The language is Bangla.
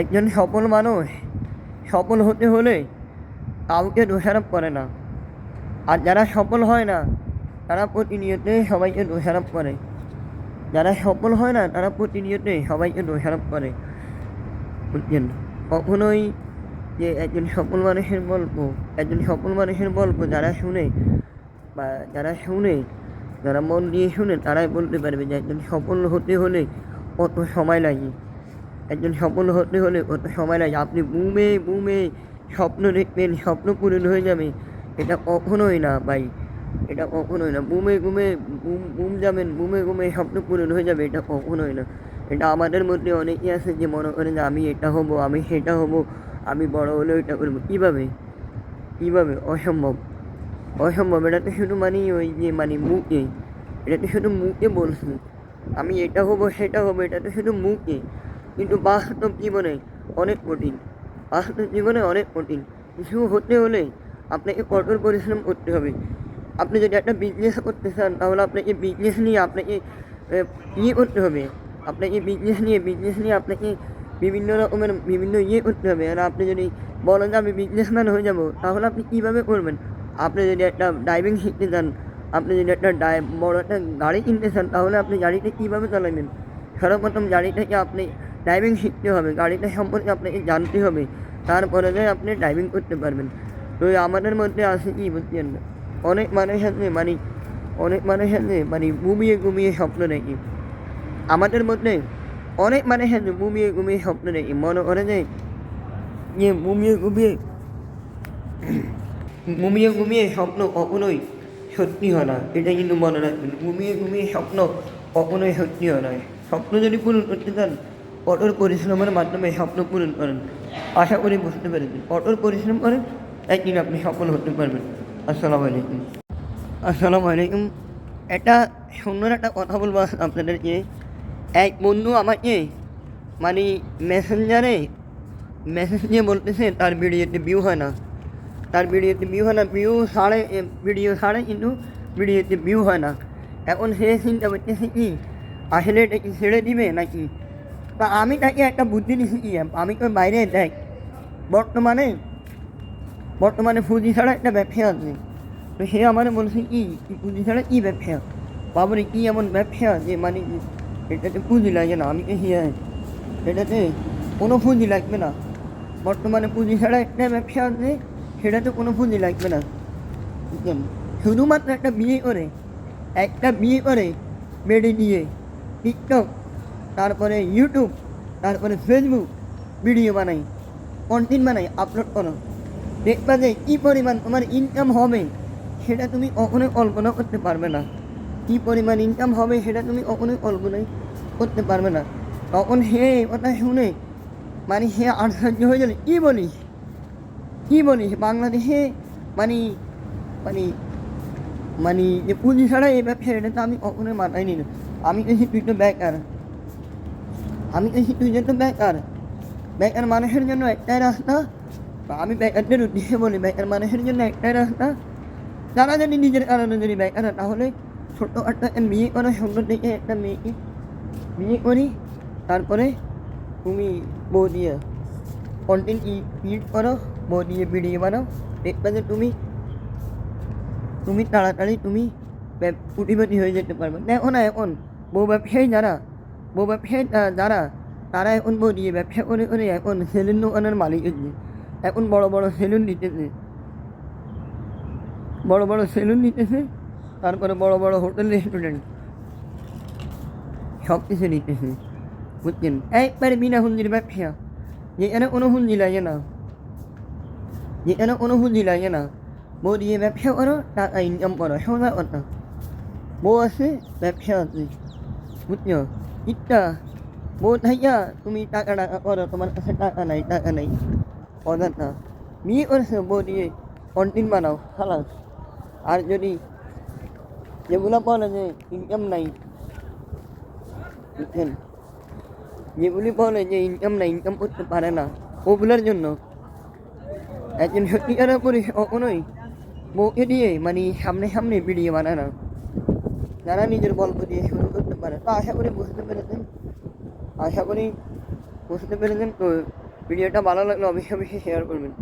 একজন সফল মানুষ সফল হতে হলে কাউকে দোষারোপ করে না। আর যারা সফল হয় না, তারা প্রতিনিয়তই সবাইকে দোষারোপ করে। যারা সফল হয় না, তারা প্রতিনিয়তই সবাইকে দোষারোপ করে। বুঝছেন কখনোই যে একজন সফল মানুষের গল্প, একজন সফল মানুষের গল্প যারা শুনে বা যারা শুনে, যারা মন দিয়ে শুনে, তারাই বলতে পারবে যে একজন সফল হতে হলে কত সময় লাগে। একজন সফল হতে হলে কত সময় লাগে? আপনি বুমে বুমে স্বপ্ন দেখবেন, স্বপ্ন পূরণ হয়ে যাবে। এটা কখনোই না ভাই। এটা কখনোই না। বুমে গুমে বুম বুম যাবেন, বুমে গুমে স্বপ্ন পূরণ হয়ে যাবে। এটা কখনোই না। এটা আমাদের মধ্যে অনেকেই আছে যে মনে করে যে আমি এটা হব, আমি সেটা হব, আমি বড় হলে এটা করব। কীভাবে? কীভাবে? অসম্ভব। অসম্ভব। এটা তো শুধু মানে ওই যে মানে মুখে। এটা তো শুধু মুখে বলছে। আমি এটা হব, সেটা হব, এটা তো শুধু মুখে। কিন্তু বাস্তব জীবনে অনেক কঠিন। বাস্তব জীবনে অনেক কঠিন। কিছু হতে হলে আপনাকে কঠোর পরিশ্রম করতে হবে। আপনি যদি একটা বিজনেস করতে চান, তাহলে আপনাকে বিজনেস নিয়ে আপনাকে ইয়ে করতে হবে। আপনাকে বিজনেস নিয়ে বিজনেস নিয়ে আপনাকে বিভিন্ন রকমের, বিভিন্ন ইয়ে করতে হবে। আর আপনি যদি বলেন যে আমি বিজনেসম্যান হয়ে যাব, তাহলে আপনি কীভাবে করবেন? আপনি যদি একটা ড্রাইভিং শিখতে চান, আপনি যদি একটা ডাই বড় একটা গাড়ি কিনতে চান, তাহলে আপনি গাড়িটা কীভাবে চালাবেন? সর্বপ্রথম গাড়িটাকে আপনি ড্রাইভিং শিখতে হবে, গাড়িটা সম্পর্কে আপনাকে জানতে হবে। তারপরে আপনি ড্রাইভিং করতে পারবেন। তো আমাদের মধ্যে আছে কি বুঝছেন? অনেক মানুষ আছে মানে অনেক মানুষ আছে মানে ঘুমিয়ে ঘুমিয়ে স্বপ্ন দেখি। আমাদের মধ্যে অনেক মানুষ আছে, ঘুমিয়ে ঘুমিয়ে স্বপ্ন দেখি। মনে করে যে ঘুমিয়ে ঘুমিয়ে ঘুমিয়ে ঘুমিয়ে স্বপ্ন কখনোই সত্যি হয় না। এটা কিন্তু মনে রাখবেন। ঘুমিয়ে ঘুমিয়ে স্বপ্ন কখনোই সত্যি হয় না। স্বপ্ন যদি পূরণ করতে চান কঠোর পরিশ্রমের মাধ্যমে স্বপ্ন পূরণ করেন আশা করি বুঝতে পেরেছেন কঠোর পরিশ্রম করেন একদিন আপনি সফল হতে পারবেন আসসালামু আলাইকুম আসসালামু আলাইকুম একটা সুন্দর একটা কথা বলব আপনাদেরকে এক বন্ধু আমাকে মানে মেসেঞ্জারে মেসেজ দিয়ে বলতেছে তার ভিডিওতে ভিউ হয় না তার ভিডিওতে ভিউ হয় না ভিউ সাড়ে ভিডিও সাড়ে কিন্তু ভিডিওতে ভিউ হয় না এখন সে চিন্তা করতেছে কি আসলে এটা কি ছেড়ে দিবে নাকি তা আমি তাকে একটা বুদ্ধি দিচ্ছি কি, আমি তো বাইরে দেখ বর্তমানে বর্তমানে পুঁজি ছাড়া একটা ব্যবসা আছে। তো সে আমার বলছে কি পুঁজি ছাড়া কী ব্যবসা? বাবরে, কী এমন ব্যবসা যে মানে এটাতে পুঁজি লাগে না, আমি কে হ্যাঁ এটাতে কোনো পুঁজি লাগবে না। বর্তমানে পুঁজি ছাড়া একটা ব্যবসা আছে, সেটাতে কোনো পুঁজি লাগবে না? শুধুমাত্র একটা বিয়ে করে, একটা বিয়ে করে বেডে দিয়ে, টিকটক তারপরে ইউটিউব তারপরে ফেসবুক ভিডিও বানাই কন্টেন্ট বানাই আপলোড করো। দেখবা যে কী পরিমাণ তোমার ইনকাম হবে, সেটা তুমি কখনোই কল্পনা করতে পারবে না। কী পরিমাণ ইনকাম হবে, সেটা তুমি কখনোই কল্পনাই করতে পারবে না। তখন হে কথা শুনে মানে হে আশ্চর্য হয়ে গেলে, কী বলিস? কী বলিস? বাংলাদেশে মানে মানে মানে যে পুঁজি ছাড়া এই ব্যবসা এটা তো আমি কখনোই মাথায় নিই না। আমি কেছি তুই তো বেকার আমি কেছি তুই যে তো বেকার বেকার মানুষের জন্য একটাই রাস্তা। আমি বেকারদের উদ্দেশ্যে বলি বেকার মানুষের জন্য একটাই রাস্তা। তারা যদি নিজের কারণে যদি বেকার তাহলে ছোটো একটা বিয়ে করা সুন্দর দেখে একটা মেয়েকে বিয়ে করি, তারপরে তুমি বউ দিয়ে কন্টেন্ট ইট করো, বউ দিয়ে ভিডিও বানাও, দেখবে যে তুমি তুমি তাড়াতাড়ি তুমি কোটিপতি হয়ে যেতে পারবে। দেখো না এখন, বউ ব্যবসায়ী যারা যারা তারা এখন বউ দিয়ে ব্যবসা করে করে এখন সেলুন দোকানের মালিক হচ্ছে এখন বড় বড় সেলুন দিতেছে বড় বড় সেলুন দিতেছে তারপরে বড় বড় হোটেল রেস্টুরেন্ট সব কিছু নিতেছে বুঝছেন একবারে বিনা হুঞ্জির ব্যবসা যেখানে কোনো হুঞ্জি লাগে না যেখানে কোনো হুঞ্জি লাগে না বউ দিয়ে ব্যবসা করো টাকা ইনকাম করো সোজা কথা বউ আছে ব্যবসা আছে বুঝছ ইটা বউ থাইয়া তুমি টাকা টাকা করো তোমার কাছে টাকা নাই টাকা নাই কথাটা বিয়ে করেছে বউ দিয়ে কন্টিন বানাও খালাস আর যদি যেগুলো বলে যে ইনকাম নাই বুঝছেন যেগুলি বলে যে ইনকাম নাই ইনকাম করতে পারে না ওগুলোর জন্য একজন সত্যিকারের পুরুষ কখনোই বউকে দিয়ে মানে সামনে সামনে ভিডিও বানায় না যারা নিজের গল্প দিয়ে শুরু করতে পারে। তো আশা করি বুঝতে পেরেছেন। আশা করি বুঝতে পেরেছেন। তো ভিডিওটা ভালো লাগলে অবশ্যই অবশ্যই শেয়ার করবেন।